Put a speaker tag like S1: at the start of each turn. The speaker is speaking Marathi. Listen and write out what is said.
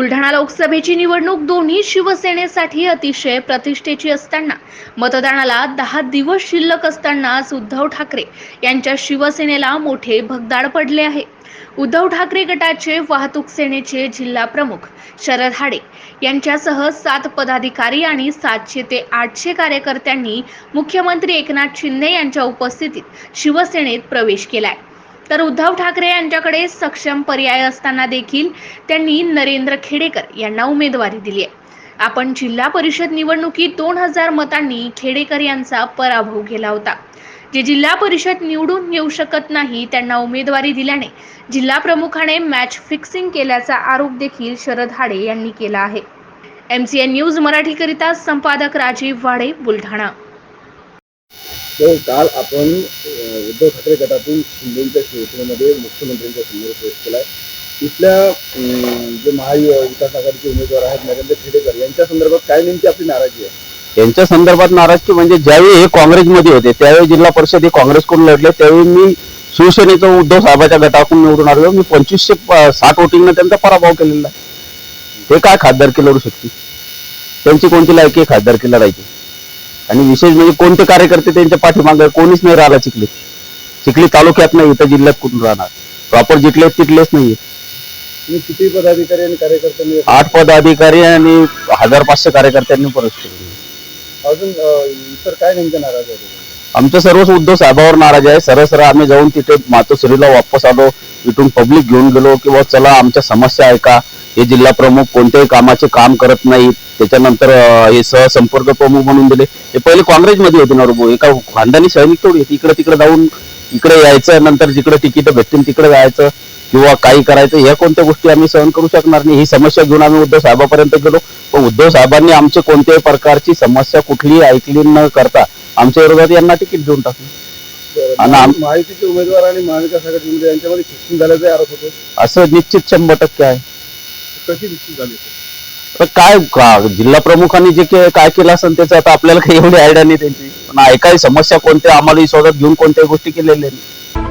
S1: बुलढाणा लोकसभेची निवडणूक दोन्ही शिवसेनेसाठी अतिशय प्रतिष्ठेची असताना मतदानाला दहा दिवस शिल्लक असतानाच उद्धव ठाकरे यांच्या शिवसेनेला मोठे भगदाड पडले आहे. उद्धव ठाकरे गटाचे वाहतूक सेनेचे जिल्हा प्रमुख शरद हाडे यांच्यासह सात पदाधिकारी आणि सातशे ते आठशे कार्यकर्त्यांनी मुख्यमंत्री एकनाथ शिंदे यांच्या उपस्थितीत शिवसेनेत प्रवेश केलाय. तर उद्धव ठाकरे यांच्याकडे सक्षम पर्याय असताना देखील त्यांनी नरेंद्र खेडेकर यांना उमेदवारी दिली आहे. आपण जिल्हा परिषद निवडणुकीत दोन हजार मतांनी खेडेकर यांचा पराभव केला होता. जे जिल्हा परिषद निवडून येऊ शकत नाही त्यांना उमेदवारी दिल्याने जिल्हा प्रमुखाने मॅच फिक्सिंग केल्याचा आरोप देखील शरद हाडे यांनी केला आहे. एम सी एन न्यूज मराठीकरिता संपादक राजीव वाडे बुलढाणा.
S2: काल आपण उद्धव ठाकरे गटातून शिंदेच्या शिवसेनेमध्ये मुख्यमंत्र्यांच्या समोर प्रवेश आहे इथल्या जे महाविकास आघाडीचे उमेदवार आहेत नरेंद्र खेडेकर यांच्या संदर्भात काय नेमकी आपली नाराजी आहे?
S3: यांच्या संदर्भात नाराजगी म्हणजे ज्यावेळी हे काँग्रेसमध्ये होते त्यावेळी जिल्हा परिषद हे काँग्रेसकडून लढले त्यावेळी मी शिवसेनेचा उद्धव साहेबाच्या गटाकडून निवडून आलो मी पंचवीसशे साठ वोटिंगनं त्यांचा पराभव केलेला आहे. ते काय खासदारकी लढू शकते? त्यांची कोणती लायकी आहे? खासदारकी लढायची आणि विशेष म्हणजे कोणते कार्यकर्ते त्यांच्या पाठीमागे कोणीच नाही राहिला शिकले. चिखली तालुक्यात नाही इथं जिल्ह्यात कुठून राहणार? प्रॉपर जिथले तिथलेच नाही
S2: तुम्ही किती पदाधिकारी आणि कार्यकर्त्यांनी
S3: आठ पदाधिकारी आणि हजार पाचशे कार्यकर्त्यांनी प्रवेश केला.
S2: अजून अ, इतर काय नेमक्या नाराज आहे तुम्ही?
S3: आमचं सर्वच उद्धव साहेबावर नाराज आहे. सरळ सरळ आम्ही जाऊन तिथे मातोश्रीला वापस आलो इथून पब्लिक घेऊन गेलो किंवा चला आमच्या समस्या ऐका हे जिल्हा प्रमुख कोणत्याही कामाचे काम करत नाहीत त्याच्यानंतर अं, हे सहसंपर्क प्रमुख म्हणून दिले. हे पहिले काँग्रेसमध्ये होते ना रुबो. एका खानदानी सैनिक थोडी होती. इकडे तिकडे जाऊन इकडे यायचं नंतर जिकडे तिकीट भेटतील तिकडे जायचं किंवा काही करायचं ह्या कोणत्या गोष्टी आम्ही सहन करू शकणार नाही. ही समस्या घेऊन आम्ही उद्धव साहेबापर्यंत गेलो. पण उद्धव साहेबांनी आमची कोणत्याही प्रकारची समस्या कुठलीही ऐकली न करता आमच्या विरोधात यांना तिकीट देऊन टाकलं.
S2: महायुतीचे उमेदवार आणि महाविकास आघाडी यांच्यामध्ये फिक्सिंग झाल्याचे आरोप होते.
S3: असं निश्चित शंभर टक्के आहे.
S2: कशी फिक्सिंग झाली?
S3: तर काय जिल्हा प्रमुखांनी जे के- काय केलं असेल त्याचं आता आपल्याला काही एवढी आयडिया नाही त्यांची. पण ऐकाय समस्या कोणत्या आम्हाला सोबत घेऊन कोणत्याही गोष्टी केलेल्या नाही